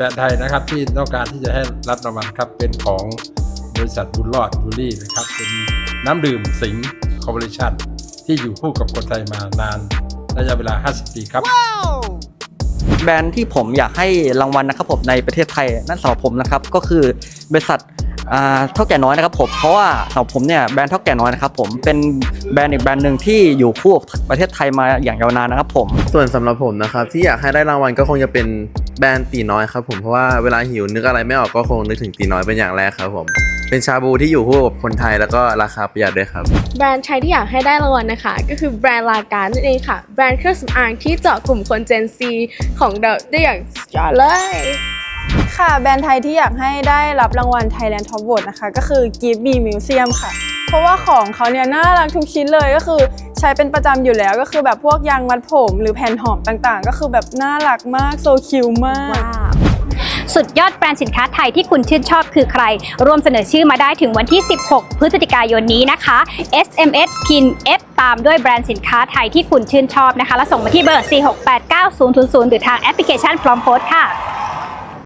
แบรนด์ไทยนะครับที่ต้องการที่จะให้รับรางวัลครับเป็นของบริษัทบุญรอดบุรี่นะครับเป็นน้ำดื่มสิงห์คอร์ปอเรชั่นที่อยู่คู่กับคนไทยมานานระยะเวลา 50 ปีครับ แบรนด์ที่ผมอยากให้รางวัลนะครับผมในประเทศไทยนั่นสำหรับผมนะครับก็คือบริษัทอ่าเท่าแก่น้อยนะครับผมเพราะว่าสำหรับผมเนี่ยแบรนด์เท่าแก่น้อยนะครับผมเป็นแบรนด์อีกแบรนด์หนึ่งที่อยู่คู่ประเทศไทยมาอย่างยาวนานนะครับผมส่วนสำหรับผมนะครับที่อยากให้ได้รางวัลก็คงจะเป็น แบรนด์ตีน้อยครับผมเพราะว่าเวลาหิวนึกอะไรไม่ออกก็คงนึกถึงตีน้อยเป็นอย่างแรกครับผม เป็นชาบูที่อยู่คู่กับคนไทยแล้วก็ราคาประหยัดด้วยครับ แบรนด์ไทยที่อยากให้ได้รางวัลนะคะ ก็คือแบรนด์ลาการนั่นเองค่ะ แบรนด์เครื่องสำอางที่เจาะกลุ่มคน Gen Z ของเราได้อย่างสุดยอดเลย ค่ะแบรนด์ไทยที่อยากให้ได้รับรางวัล Thailand Top Vote นะคะ ก็คือ Give Me Museum ค่ะ เพราะว่าของเขาเนี่ยน่ารักทุกชิ้นเลยก็คือ ใช้เป็นประจำอยู่แล้วก็คือแบบพวกยางมัดผมหรือแผ่นหอมต่างๆ ก็คือแบบน่ารักมากโซคิวมากสุดยอดแบรนด์สินค้าไทยที่คุณชื่นชอบคือใคร ร่วมเสนอชื่อมาได้ถึงวันที่ 16 พฤศจิกายนนี้นะคะ SMS PIN F ตามด้วยแบรนด์สินค้าไทยที่คุณชื่นชอบนะคะ แล้วส่งมาที่เบอร์ 4689000 หรือทางแอปพลิเคชันพร้อมโพสต์ค่ะ